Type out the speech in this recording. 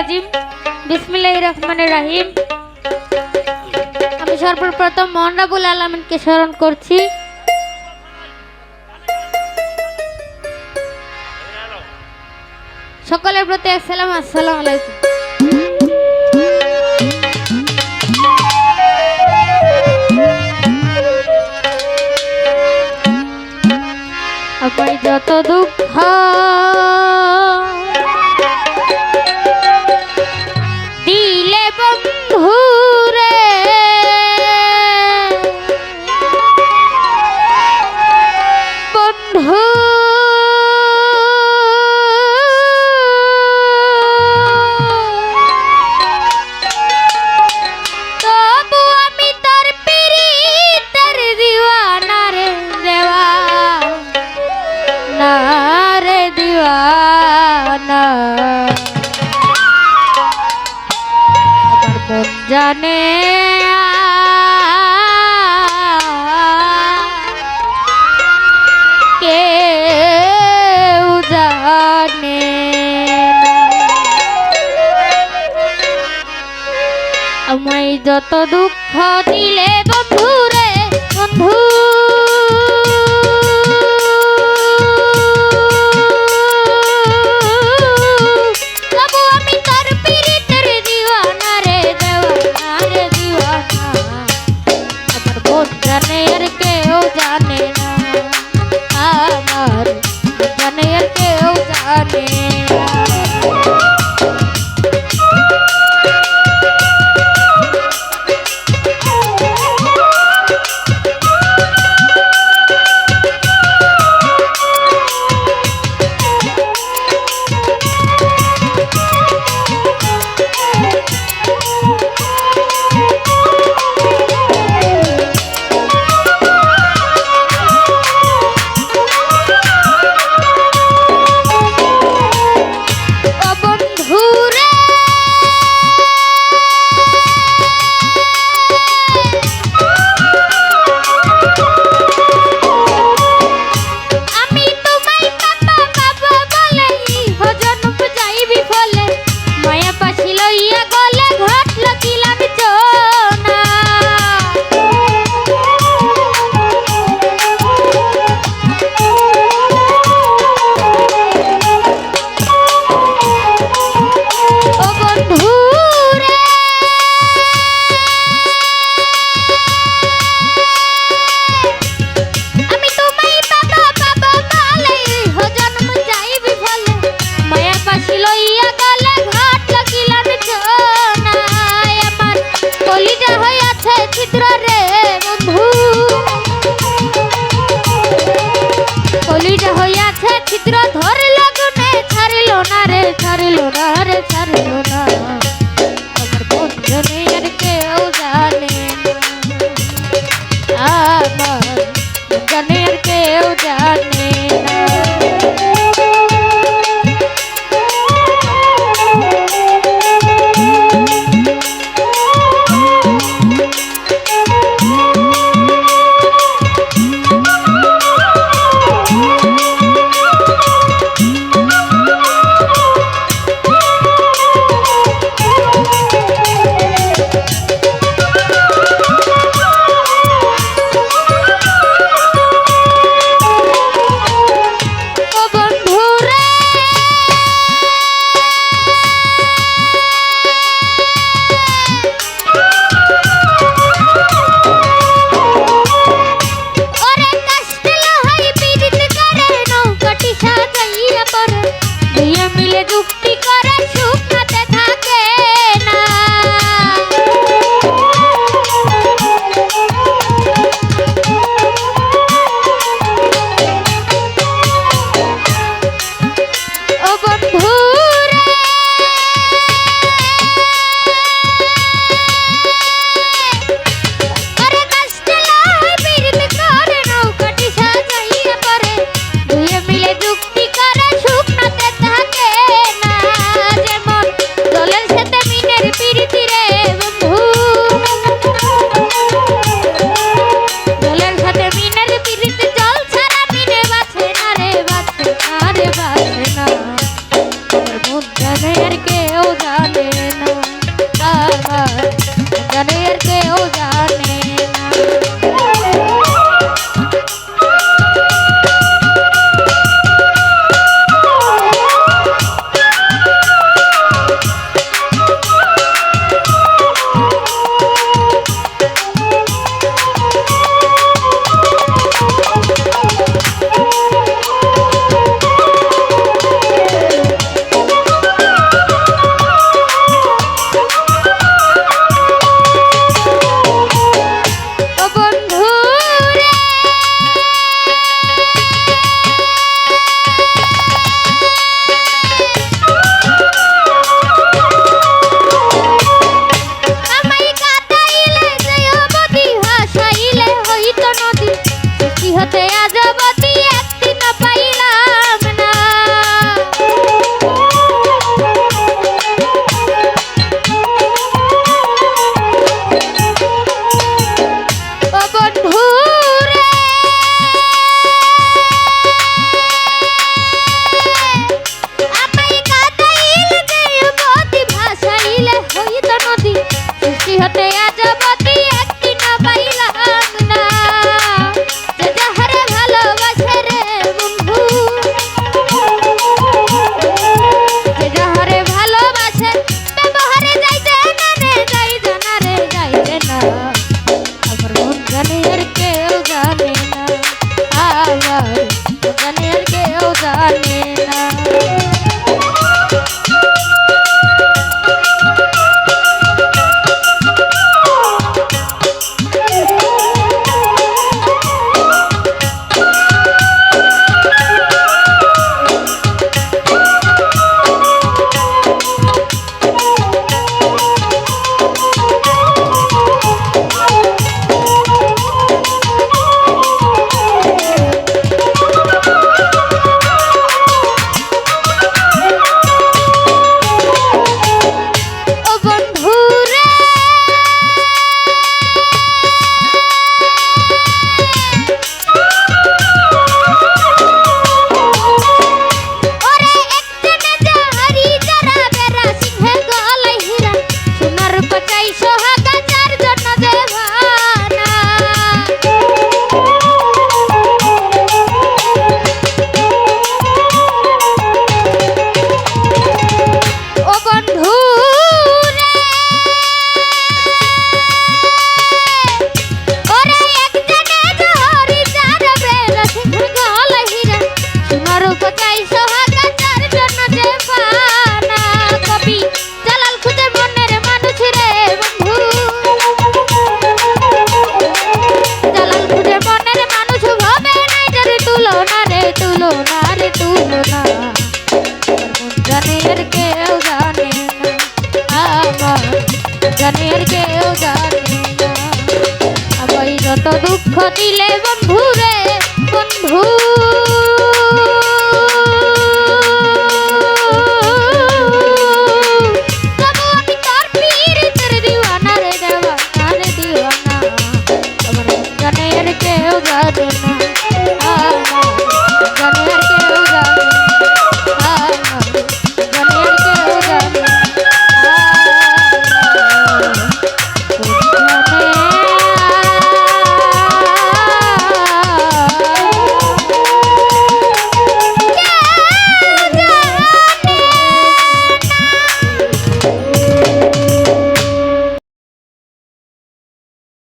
রাজিম বিসমিল্লাহ রহমানের রাহিম। আমি সর্বপ্রথম মনরাবুল আলমিনকে স্মরণ করছি। সকলের প্রতি আসসালাম আসসালামু আলাইকুম। জানে কেউ জানে আমায় যত দুঃখ দিলে বন্ধুরে বন্ধু। ছিল না দুঃখ দিলে বন্ধু রে বন্ধু।